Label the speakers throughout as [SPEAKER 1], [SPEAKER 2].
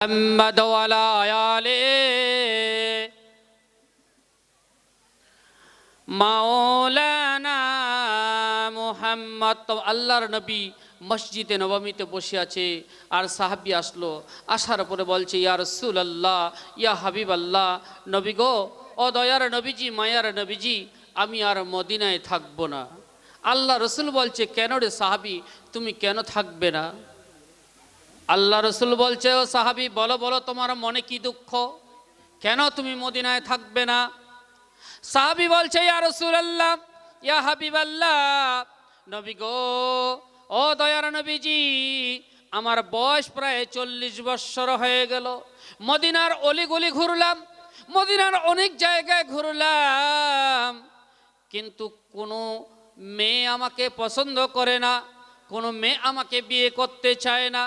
[SPEAKER 1] محمد وعلى آله মাওলানা মুহাম্মদ তো আল্লাহর নবী মসজিদে নবমীতে বসে আছে আর সাহাবি আসলো আসার পরে বলছে ইয়া রসুল আল্লাহ ইয়া হাবিব আল্লাহ নবী গো ও দয়ার নবীজি মায়ার নবীজি আমি আর মদিনায় থাকবো না আল্লাহ রসুল বলছে কেন রে সাহাবি তুমি কেন থাকবে না আল্লাহ রসুল বলছে, ও সাহাবি, বলো বলো, তোমার মনে কি দুঃখ? কেন তুমি মদিনায় থাকবে না? সাহাবি বলছে, ইয়া রসুল আল্লাহ ইয়া হাবিব আল্লাহ নবী গো, ও দয়ার নবীজি, আমার বয়স প্রায় চল্লিশ বৎসর হয়ে গেল। মদিনার অলিগলি ঘুরলাম, মদিনার অনেক জায়গায় ঘুরলাম। কিন্তু কোনো মেয়ে আমাকে পছন্দ করে না, কোনো মেয়ে আমাকে বিয়ে করতে চায় না।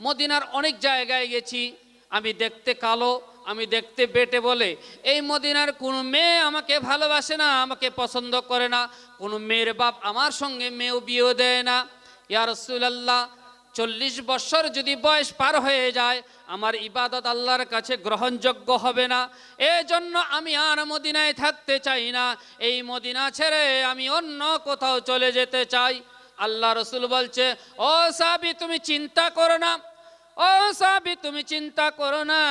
[SPEAKER 1] মদিনার অনেক জায়গায় গেছি। আমি দেখতে কালো, আমি দেখতে বেটে বলে। এই মদিনার কোনো মেয়ে আমাকে ভালোবাসে না, আমাকে পছন্দ করে না। কোনো মেয়ের বাপ আমার সঙ্গে মেয়েও বিয়েও দেয় না। ইয়া রসুলাল্লাহ, চল্লিশ বছর যদি বয়স পার হয়ে যায়, আমার ইবাদত আল্লাহর কাছে গ্রহণযোগ্য হবে না। এই জন্য আমি আর মদিনায় থাকতে চাই না। এই মদিনা ছেড়ে আমি অন্য কোথাও চলে যেতে চাই। আল্লাহ রসুল বলছে, ও সাবি তুমি চিন্তা করো না। ও সাবি তুমি চিন্তা করো না।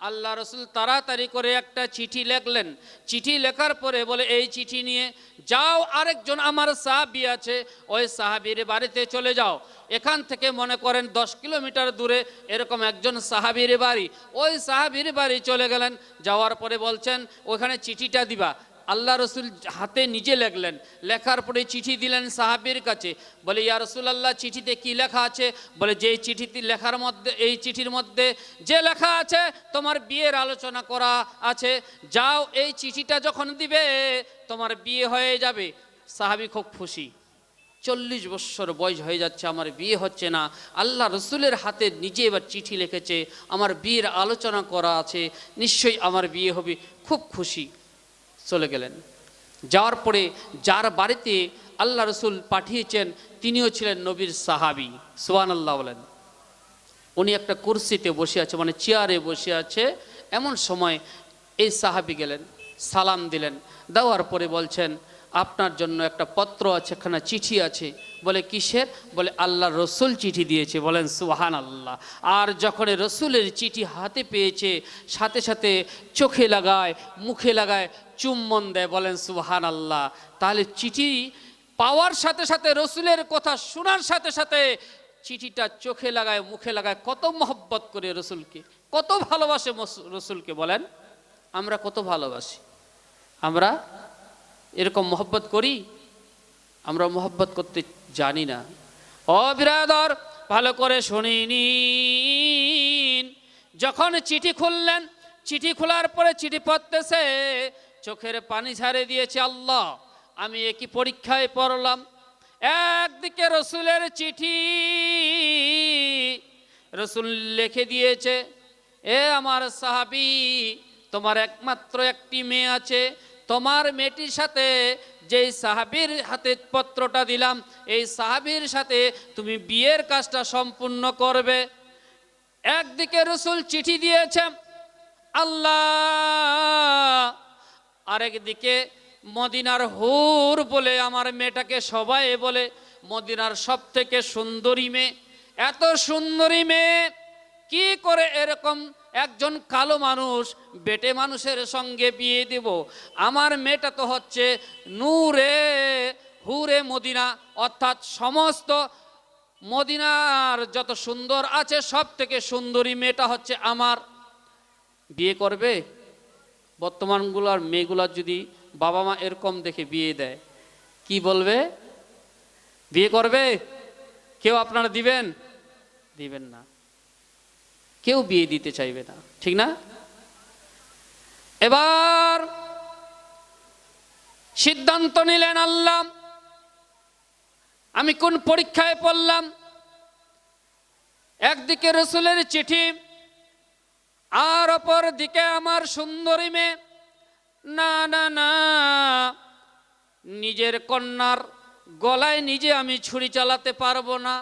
[SPEAKER 1] আল্লাহ রসুল তাড়াতাড়ি করে একটা চিঠি লেখলেন। চিঠি লেখার পরে বলে, এই চিঠি নিয়ে যাও, আরেকজন আমার সাহাবি আছে। ওই সাহাবির বাড়িতে চলে যাও। এখান থেকে মনে করেন দশ কিলোমিটার দূরে এরকম একজন সাহাবির বাড়ি। ওই সাহাবির বাড়ি চলে গেলেন। যাওয়ার পরে বলছেন, ওখানে চিঠিটা দিবা। আল্লাহ রসুল হাতে নিজে লেখলেন। লেখার পরে চিঠি দিলেন সাহাবির কাছে। বলে, ইয়া রসুল আল্লাহ চিঠিতে কি লেখা আছে? বলে যে চিঠিটি লেখার মধ্যে, এই চিঠির মধ্যে যে লেখা আছে, তোমার বিয়ের আলোচনা করা আছে। যাও, এই চিঠিটা যখন দিবে, তোমার বিয়ে হয়ে যাবে। সাহাবি খুব খুশি। চল্লিশ বৎসর বয়স হয়ে যাচ্ছে, আমার বিয়ে হচ্ছে না। আল্লাহ রসুলের হাতে নিজে এবার চিঠি লিখেছে, আমার বিয়ের আলোচনা করা আছে, নিশ্চয়ই আমার বিয়ে হবে। খুব খুশি। চলে গেলেন। যাওয়ার পরে যার বাড়িতে আল্লাহ রসুল পাঠিয়েছেন, তিনিও ছিলেন নবীর সাহাবি সোহান আল্লাহ বলেন। উনি একটা কুর্সিতে বসে আছে মানে চেয়ারে বসে আছে। এমন সময় এই সাহাবি গেলেন, সালাম দিলেন, দেওয়ার পরে বলছেন আপনার জন্য একটা পত্র আছে এখানে চিঠি আছে। বলে, কিসের? বলে আল্লাহ রসুল চিঠি দিয়েছে। বলেন সুহান আল্লাহ আর যখন রসুলের চিঠি হাতে পেয়েছে, সাথে সাথে চোখে লাগায়, মুখে লাগায় চুম্বন দেয়, বলেন সুহান আল্লাহ তাহলে চিঠি পাওয়ার সাথে সাথে, রসুলের কথা শোনার সাথে সাথে চিঠিটা চোখে লাগায়, মুখে লাগায়, কত মহব্বত করে রসুলকে। কত ভালোবাসে রসুলকে, বলেন। আমরা কত ভালোবাসি। আমরা এরকম মহব্বত করি, আমরা মহব্বত করতে জানি না। ও বিরাদর, ভালো করে শুনিনি যখন চিঠি খুললেন, চিঠি খোলার পরে চিঠি পড়তেছে, চোখের পানি ঝাড়ে দিয়েছে, আল্লাহ, আমি একই পরীক্ষায় পড়লাম? একদিকে রসুলের চিঠি, রসুল লিখে দিয়েছে, এ আমার সাহাবি, তোমার একমাত্র একটি মেয়ে আছে তোমার মেয়েটির সাথে যেই সাহাবির হাতে পত্রটা দিলাম, এই সাহাবির সাথে তুমি বিয়ের কাজটা সম্পূর্ণ করবে। একদিকে রসুল চিঠি দিয়েছে, আল্লাহ! আরেকদিকে মদিনার হুর বলে আমার মেয়েটাকে সবাই বলে, মদিনার সব থেকে সুন্দরী মেয়ে। এত সুন্দরী মেয়ে, কি করে এরকম একজন কালো মানুষ বেটে মানুষের সঙ্গে বিয়ে দেব। আমার মেয়েটা তো হচ্ছে নূরে হুরে মদিনা, অর্থাৎ সমস্ত মদিনার যত সুন্দর আছে সব থেকে সুন্দরী মেয়েটা হচ্ছে আমার। বিয়ে করবে? বর্তমানগুলার মেয়েগুলার যদি বাবা মা এরকম দেখে বিয়ে দেয়, কি বলবে? বিয়ে করবে? কেউ আপনারা দিবেন? দিবেন না। কেউ বিয়ে দিতে চাইবে না। ঠিক না? এবার সিদ্ধান্ত নিলেন আল্লাহ, আমি কোন পরীক্ষায় পড়লাম? একদিকে রসুলের চিঠি, আর অপর দিকে আমার সুন্দরী মেয়ে। না না না, নিজের কন্যার গলায় নিজে আমি ছুরি চালাতে পারব না।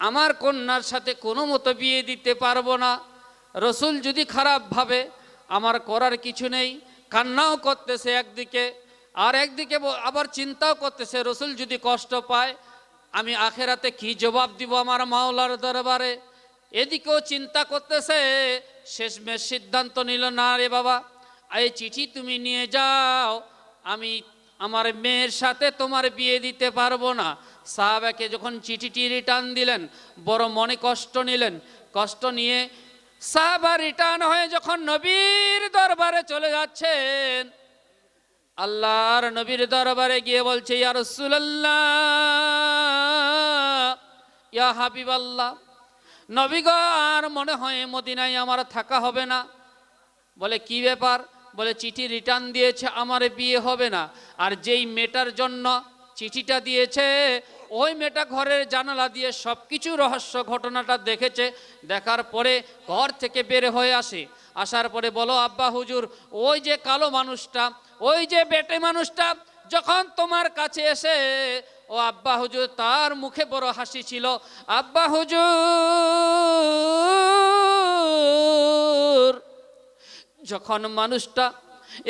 [SPEAKER 1] আমার কন্যার সাথে কোনো মতো বিয়ে দিতে পারব না। রসুল যদি খারাপ ভাবে, আমার করার কিছু নেই। কান্নাও করতেছে একদিকে, আর একদিকে আবার চিন্তাও করতেছে, রসুল যদি কষ্ট পায়, আমি আখেরাতে কি জবাব দিব আমার মাওলার দরবারে? এদিকেও চিন্তা করতেছে, শেষমেশ সিদ্ধান্ত নিল, না রে বাবা, এই চিঠি তুমি নিয়ে যাও, আমি আমার মেয়ের সাথে তোমার বিয়ে দিতে পারব না। সাহাবাকে যখন চিঠিটি রিটার্ন দিলেন, বড় মনে কষ্ট নিলেন। কষ্ট নিয়ে সাহাবা রিটার্ন হয়ে যখন নবীর দরবারে চলে যাচ্ছেন, আল্লাহর নবীর দরবারে গিয়ে বলছে, ইয়া রাসূলুল্লাহ, ইয়া হাবিবাল্লাহ, নবী গো, আর মনে হয় মদিনায় আমার থাকা হবে না? বলে, কি ব্যাপার? বলে, চিঠি রিটার্ন দিয়েছে, আমার বিয়ে হবে না। আর যেই মেয়েটার জন্য চিঠিটা দিয়েছে ওই মেয়েটা ঘরের জানালা দিয়ে সব কিছু রহস্য ঘটনাটা দেখেছে, দেখার পরে ঘর থেকে বের হয়ে আসে। আসার পরে বলো, আব্বা হুজুর, ওই যে কালো মানুষটা, ওই যে বেটে মানুষটা যখন তোমার কাছে এসে, ও আব্বা হুজুর, তার মুখে বড় হাসি ছিল। আব্বা হুজুর, যখন মানুষটা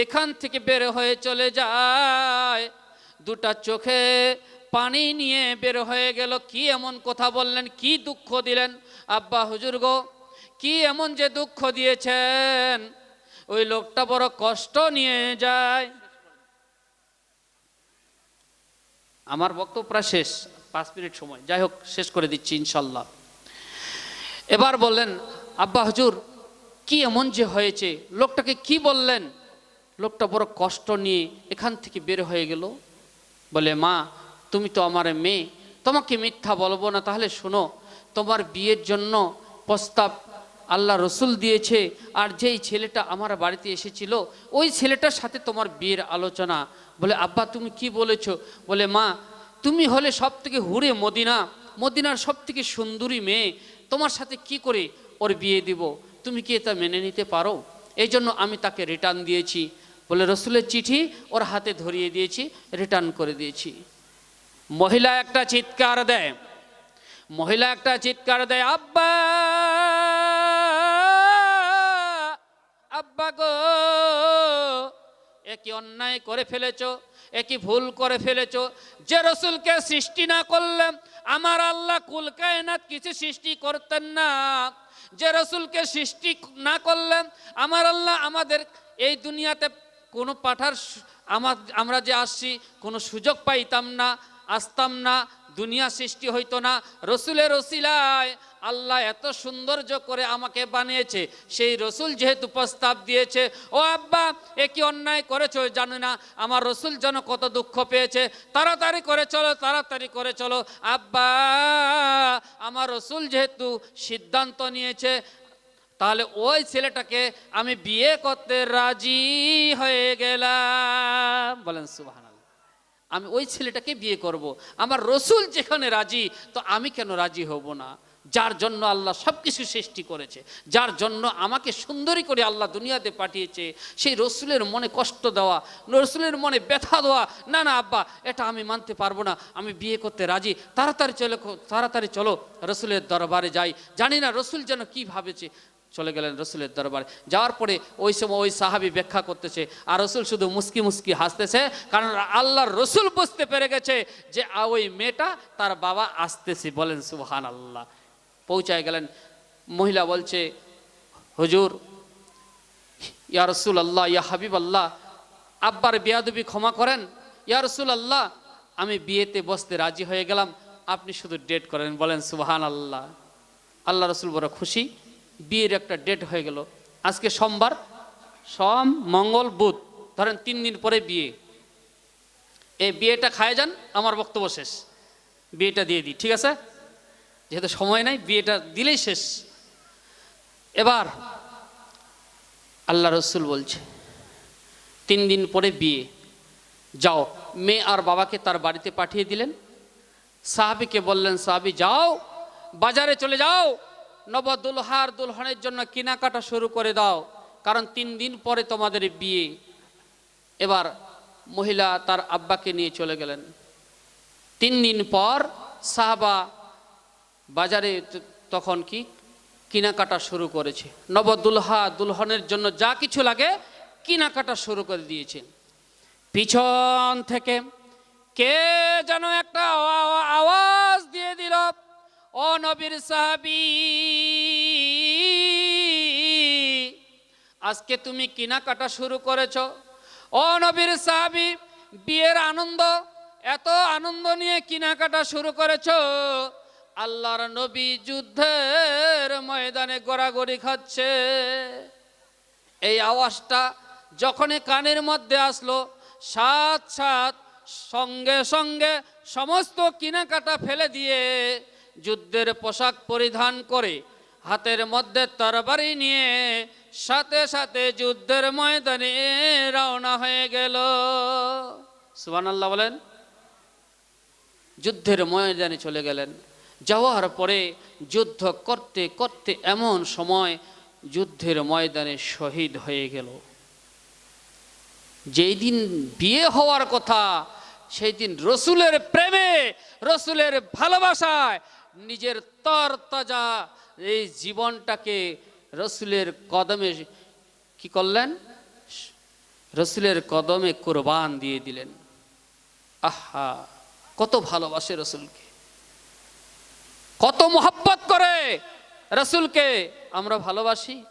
[SPEAKER 1] এখান থেকে বের হয়ে চলে যায়, দুটা চোখে পানি নিয়ে বের হয়ে গেল, কি এমন কথা বললেন, কি দুঃখ দিলেন? আব্বা, হুজুর গো, কি এমন যে দুঃখ দিয়েছেন? ওই লোকটা বড় কষ্ট নিয়ে যায়। আমার বক্তব্য প্রায় শেষ, পাঁচ মিনিট সময়। যাই হোক, শেষ করে দিচ্ছি ইনশাল্লাহ। এবার বললেন, আব্বা, হুজুর, কি এমন যে হয়েছে? লোকটাকে কি বললেন? লোকটা বড় কষ্ট নিয়ে এখান থেকে বের হয়ে গেল। বলে, মা তুমি তো আমার মেয়ে, তোমাকে মিথ্যা বলব না। তাহলে শোনো, তোমার বিয়ের জন্য প্রস্তাব আল্লাহ রসুল দিয়েছে, আর যেই ছেলেটা আমার বাড়িতে এসেছিল, ওই ছেলেটার সাথে তোমার বিয়ের আলোচনা। বলে, আব্বা, তুমি কি বলেছ? বলে, মা, তুমি হলে সব থেকে হুরে মদিনা, মদিনার সব থেকে সুন্দরী মেয়ে, তোমার সাথে কি করে ওর বিয়ে দিব? তুমি কি এটা মেনে নিতে পারো? এই জন্য আমি তাকে রিটার্ন দিয়েছি। বলে, রসুলের চিঠি ওর হাতে ধরিয়ে দিয়েছি রিটার্ন করে দিয়েছি। মহিলা একটা চিৎকার দেয়। মহিলা একটা চিৎকার দেয়, আব্বা আব্বা গো একই অন্যায় করে ফেলেছ? একই ভুল করে ফেলেছ? যে রসুলকে সৃষ্টি না করলে আমার আল্লাহ কুল কায়নাত কিছু সৃষ্টি করতেন না। যে রসুলকে সৃষ্টি না করলে আমার আল্লাহ আমাদের এই দুনিয়াতে কোনো পাঠার আমরা যে আসছি, কোনো সুযোগ পাইতাম না। আসতাম না, দুনিয়া সৃষ্টি হইতো না। রসুলের রসিলায় আল্লাহ এত সৌন্দর্য করে আমাকে বানিয়েছে, সেই রসুল যেহেতু প্রস্তাব দিয়েছে, ও আব্বা, এ কি অন্যায় করেছ? জানো না, আমার রসুল যেন কত দুঃখ পেয়েছে। তাড়াতাড়ি করে চলো, তাড়াতাড়ি করে চলো। আব্বা, আমার রসুল যেহেতু সিদ্ধান্ত নিয়েছে, তাহলে ওই ছেলেটাকে আমি বিয়ে করতে রাজি হয়ে গেলাম। বলেন সুবাহান আমি ওই ছেলেটাকে বিয়ে করব। আমার রসুল যেখানে রাজি, তো আমি কেন রাজি হব না? যার জন্য আল্লাহ সব কিছু সৃষ্টি করেছে, যার জন্য আমাকে সুন্দরী করে আল্লাহ দুনিয়াতে পাঠিয়েছে, সেই রসুলের মনে কষ্ট দেওয়া, রসুলের মনে ব্যথা দেওয়া, না না, আব্বা, এটা আমি মানতে পারব না, আমি বিয়ে করতে রাজি। তাড়াতাড়ি চলো তাড়াতাড়ি চলো, রসুলের দরবারে যাই। জানি না রসুল যেন কী ভাবেছে চলে গেলেন রসুলের দরবারে। যাওয়ার পরে ওই সময় ওই সাহাবি ব্যাখ্যা করতেছে, আর রসুল শুধু মুস্কি মুস্কি হাসতেছে, কারণ আল্লাহর রসুল বুঝতে পেরে গেছে যে ওই মেয়েটা তার বাবা আসতেছে। বলেন সুহান আল্লাহ পৌঁছায় গেলেন, মহিলা বলছে, হুজুর, ইয়া রসুল আল্লাহ ইয়া হাবিব আল্লাহ আব্বার বিয়াদবি ক্ষমা করেন। ইয়া রসুল আল্লাহ আমি বিয়েতে বসতে রাজি হয়ে গেলাম, আপনি শুধু ডেট করেন। বলেন সুবহান আল্লাহ আল্লাহ রসুল বড় খুশি। বিয়ের একটা ডেট হয়ে গেল। আজকে সোমবার, সোম, মঙ্গল, বুধ, ধরেন তিন দিন পরে বিয়ে। এই বিয়েটা খায় যান, আমার বক্তব্য শেষ। বিয়েটা দিয়ে দিই, ঠিক আছে? যেহেতু সময় নাই, বিয়েটা দিলেই শেষ। এবার আল্লাহ রসুল বলছে, তিন দিন পরে বিয়ে। যাও, মেয়ে আর বাবাকে তার বাড়িতে পাঠিয়ে দিলেন। সাহাবিকে বললেন, সাহাবি, যাও, বাজারে চলে যাও। নব দুলহার দুলহনের জন্য কেনাকাটা শুরু করে দাও, কারণ তিন দিন পরে তোমাদের বিয়ে। এবার মহিলা তার আব্বাকে নিয়ে চলে গেলেন। তিন দিন পর সাহাবা বাজারে তখন কি? কেনাকাটা শুরু করেছে। নবদুলহা দুলহনের জন্য যা কিছু লাগে কেনাকাটা শুরু করে দিয়েছেন পিছন থেকে কে যেন একটা আওয়া- আওয়া- আওয়াজ দিয়ে দিল। ও নবীর সাহাবি, আজকে তুমি কেনাকাটা শুরু করেছ। ও নবীর সাহাবি, বিয়ের আনন্দ, এত আনন্দ নিয়ে কেনাকাটা শুরু করেছ। আল্লাহর নবী যুদ্ধের ময়দানে গড়াগড়ি খাচ্ছে। এই আওয়াজটা যখনই কানের মধ্যে আসলো, সাত সাত সঙ্গে সঙ্গে সমস্ত কেনাকাটা ফেলে দিয়ে যুদ্ধের পোশাক পরিধান করে হাতের মধ্যে তরবারি নিয়ে সাথে সাথে যুদ্ধের ময়দানে রওনা হয়ে গেল। সুবান আল্লাহ বলেন, যুদ্ধের ময়দানে চলে গেলেন। যাওয়ার পরে যুদ্ধ করতে করতে এমন সময় যুদ্ধের ময়দানে শহীদ হয়ে গেল। যেই দিন বিয়ে হওয়ার কথা, সেই দিন রসুলের প্রেমে, রসুলের ভালোবাসায় নিজের তর তাজা এই জীবনটাকে রসুলের কদমে কি করলেন? রসুলের কদমে কোরবান দিয়ে দিলেন। আহা, কত ভালোবাসে রসুলকে। কত মোহব্বত করে রসুলকে। আমরা ভালোবাসি,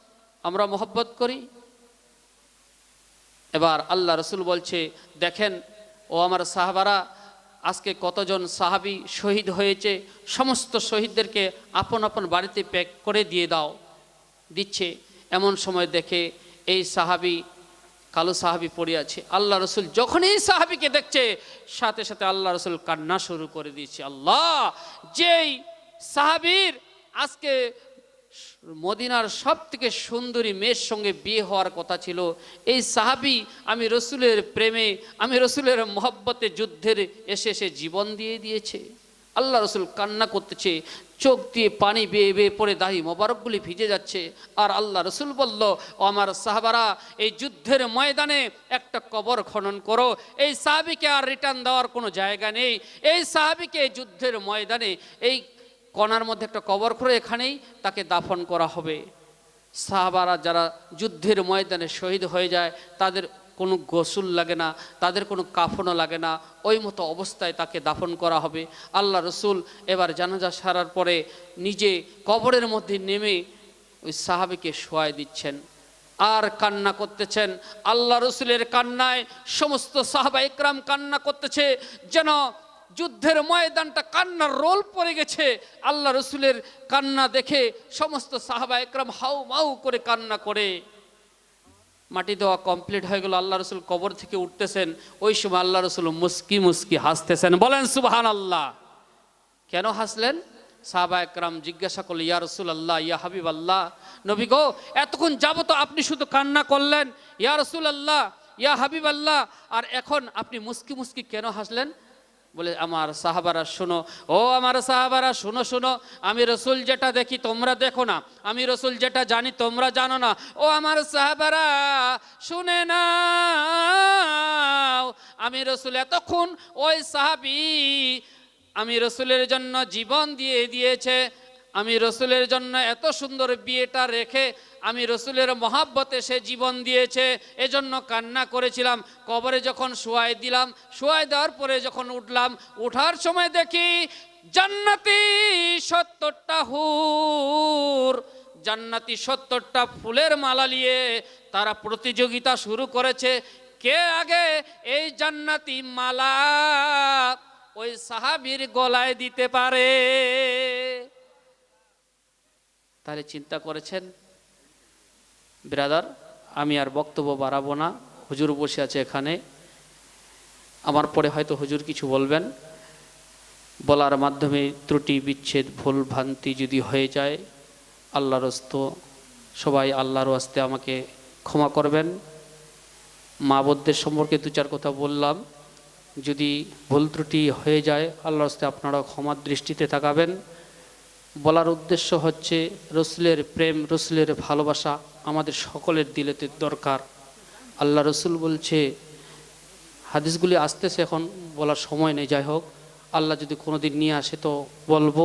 [SPEAKER 1] আমরা মোহব্বত করি। এবার আল্লাহ রসুল বলছে, দেখেন, ও আমার সাহাবারা আজকে কতজন সাহাবি শহীদ হয়েছে, সমস্ত শহীদদেরকে আপন আপন বাড়িতে প্যাক করে দিয়ে দাও, দিচ্ছে। এমন সময় দেখে এই সাহাবি, কালো সাহাবি পড়ে আছে। আল্লাহ রসুল যখন এই সাহাবিকে দেখছে, সাথে সাথে আল্লাহ রসুল কান্না শুরু করে দিয়েছে। আল্লাহ, যেই সাহাবির আজকে মদিনার সব থেকে সুন্দরী মেয়ের সঙ্গে বিয়ে হওয়ার কথা ছিল। এই সাহাবি আমি রসুলের প্রেমে, আমি রসুলের মহব্বতে যুদ্ধের এসে এসে জীবন দিয়ে দিয়েছে। আল্লাহ রসুল কান্না করতেছে, চোখ দিয়ে পানি বেয়ে বেয়ে পড়ে দাহি মোবারকগুলি ভিজে যাচ্ছে। আর আল্লাহ রসুল বলল, ও আমার সাহাবারা, এই যুদ্ধের ময়দানে একটা কবর খনন করো। এই সাহাবিকে আর রিটার্ন দেওয়ার কোনো জায়গা নেই। এই সাহাবিকে যুদ্ধের ময়দানে, এই কণার মধ্যে একটা কবর করে এখানেই তাকে দাফন করা হবে। সাহাবারা যারা যুদ্ধের ময়দানে শহীদ হয়ে যায়, তাদের কোনো গোসল লাগে না, তাদের কোনো কাফনও লাগে না, ওই মতো অবস্থায় তাকে দাফন করা হবে। আল্লাহ রসুল এবার জানাজা সারার পরে নিজে কবরের মধ্যে নেমে ওই সাহাবিকে শোয়াই দিচ্ছেন। আর কান্না করতেছেন। আল্লাহ রসুলের কান্নায় সমস্ত সাহাবা ইকরাম কান্না করতেছে, যেন যুদ্ধের ময়দানটা কান্নার রোল পড়ে গেছে। আল্লাহ রসুলের কান্না দেখে সমস্ত সাহাবা একরাম হাউ মাউ করে কান্না করে। মাটি দেওয়া কমপ্লিট হয়ে গেল, আল্লাহ রসুল কবর থেকে উঠতেছেন। ওই সময় আল্লাহ রসুল মুস্কি মুস্কি হাসতেছেন, বলেন সুবাহান আল্লাহ কেন হাসলেন? সাহাবা একরাম জিজ্ঞাসা করল ইয়া রসুল আল্লাহ ইয়া হাবিব আল্লাহ নবী গো, এতক্ষণ যাব তো আপনি শুধু কান্না করলেন, ইয়া রসুল আল্লাহ ইয়া হাবিব আল্লাহ আর এখন আপনি মুস্কি মুস্কি কেন হাসলেন? বলে, আমার সাহাবারা শুনো, ও আমার সাহাবারা, শুনো শুনো, আমি রসুল যেটা দেখি তোমরা দেখো না, আমি রসুল যেটা জানি তোমরা জানো না, ও আমার সাহাবারা, শুনে না আমি রসুল এতক্ষণ ওই সাহাবি, আমি রসুলের জন্য জীবন দিয়ে দিয়েছে আমি রসুলের জন্য এত সুন্দর বিয়েটা রেখে আমি রসুলের মহাব্বতে সে জীবন দিয়েছে, এজন্য কান্না করেছিলাম। কবরে যখন শোয়াই দিলাম, শোয়াই দেওয়ার পরে যখন উঠলাম, উঠার সময় দেখি জান্নাতি সত্তরটা হুর, জান্নাতি সত্তরটা ফুলের মালা নিয়ে তারা প্রতিযোগিতা শুরু করেছে। কে আগে এই জান্নাতি মালা ওই সাহাবির গলায় দিতে পারে? তাহলে চিন্তা করেছেন, ব্রাদার, আমি আর বক্তব্য বাড়াবো না, হুজুর বসে আছে এখানে। আমার পরে হয়তো হুজুর কিছু বলবেন। বলার মাধ্যমে ত্রুটি, বিচ্ছেদ, ভুল, ভ্রান্তি যদি হয়ে যায়, আল্লাহর হস্ত সবাই আল্লাহর হস্তে আমাকে ক্ষমা করবেন। মা বোনদের সম্পর্কে দু চার কথা বললাম। যদি ভুল ত্রুটি হয়ে যায়, আল্লাহর হস্তে আপনারা ক্ষমার দৃষ্টিতে তাকাবেন। বলার উদ্দেশ্য হচ্ছে রসুলের প্রেম, রসুলের ভালোবাসা আমাদের সকলের দিলেতে দরকার। আল্লাহ রসুল বলছে, হাদিসগুলি আসতেছে এখন, বলার সময় নেই, যাই হোক। আল্লাহ যদি কোনো দিন নিয়ে আসে তো বলব,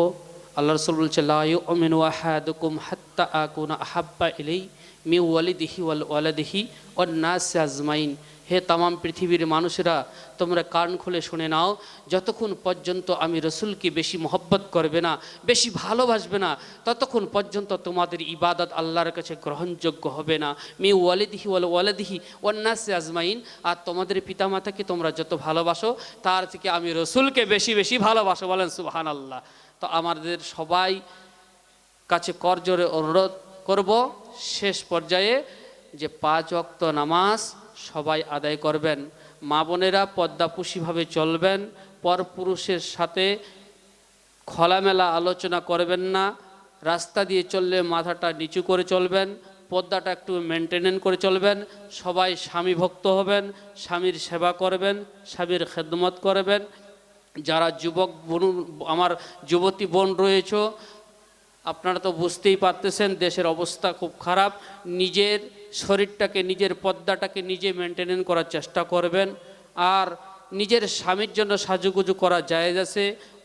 [SPEAKER 1] আল্লাহ রসুল বলছে লায়ু অমিন ওয়াহাদুকুম হাত্তা আকুনা আহাব্বা ইলেই মি ওয়ালিদিহি ওয়াল ওয়ালাদিহি ওয়ান নাস আজমাইন। হে তামাম পৃথিবীর মানুষেরা, তোমরা কান খুলে শুনে নাও, যতক্ষণ পর্যন্ত আমি রসুলকে বেশি মহব্বত করবে না, বেশি ভালোবাসবে না, ততক্ষণ পর্যন্ত তোমাদের ইবাদত আল্লাহর কাছে গ্রহণযোগ্য হবে না। মি ওয়ালিদিহি ওয়াল ওয়ালাদিহি ওয়ান্নাসে আজমাইন। আর তোমাদের পিতামাতাকে তোমরা যত ভালোবাসো, তার থেকে আমি রসুলকে বেশি বেশি ভালোবাসো বলেন সুবহান আল্লাহ তো আমাদের সবাই কাছে করজোরে অনুরোধ করব, শেষ পর্যায়ে যে পাঁচ অক্ত নামাজ সবাই আদায় করবেন। মা বোনেরা পদ্মাপুষিভাবে চলবেন পরপুরুষের সাথে খোলামেলা আলোচনা করবেন না, রাস্তা দিয়ে চললে মাথাটা নিচু করে চলবেন, পদ্মাটা একটু মেনটেনেন করে চলবেন, সবাই স্বামী ভক্ত হবেন, স্বামীর সেবা করবেন, স্বামীর খেদমত করবেন। যারা যুবক বোন, আমার যুবতী বোন রয়েছে, আপনারা তো বুঝতেই পারতেছেন, দেশের অবস্থা খুব খারাপ, নিজের শরীরটাকে, নিজের পদ্মাটাকে নিজে মেনটেনেন করার চেষ্টা করবেন। আর নিজের স্বামীর জন্য সাজুগুজু করা জায়েজ আছে।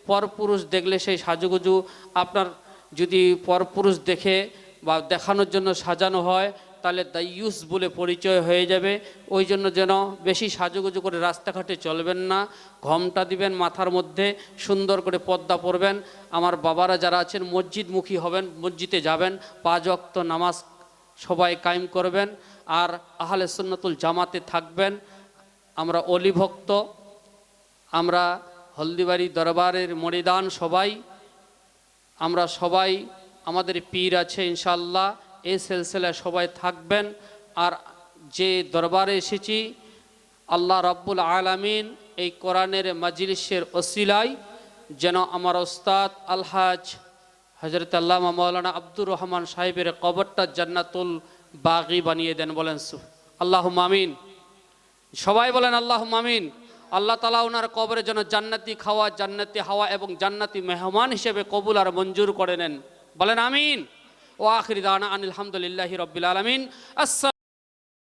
[SPEAKER 1] পরপুরুষ দেখলে সেই সাজুগুজু আপনার যদি পরপুরুষ দেখে বা দেখানোর জন্য সাজানো হয়, তাহলে দাইয়ুস বলে পরিচয় হয়ে যাবে। ওই জন্য যেন বেশি সাজুগুজু করে রাস্তাঘাটে চলবেন না। ঘমটা দিবেন মাথার মধ্যে, সুন্দর করে পর্দা পরবেন। আমার বাবারা যারা আছেন, মসজিদমুখী হবেন, মসজিদে যাবেন, পাঁচ অক্ত নামাজ সবাই কায়েম করবেন আর আহলে সুন্নতুল জামাতে থাকবেন। আমরা অলিভক্ত, আমরা হলদিবাড়ি দরবারের মরিদান সবাই, আমরা সবাই, আমাদের পীর আছে ইনশাল্লাহ এই সিলসিলায় সবাই থাকবেন। আর যে দরবারে এসেছি, আল্লাহ রাব্বুল আলামিন এই কোরআনের মাজলিসের ওসিলায়, যেন আমার ওস্তাদ আলহাজ হজরত আল্লাহ মৌলানা আব্দুর রহমান সাহেবের কবরটা জান্নাতুল বাগি বানিয়ে দেন, বলেন আল্লাহ মামিন সবাই বলেন আল্লাহ মামিন আল্লাহ তালা ওনার কবরের জন্য জান্নাতি খাওয়া, জান্নাতি হাওয়া এবং জান্নাতি মেহমান হিসেবে কবুল আর মঞ্জুর করে নেন। বলেন আমিন। ও আখির দানা আনিল আলমিন। আসসালাম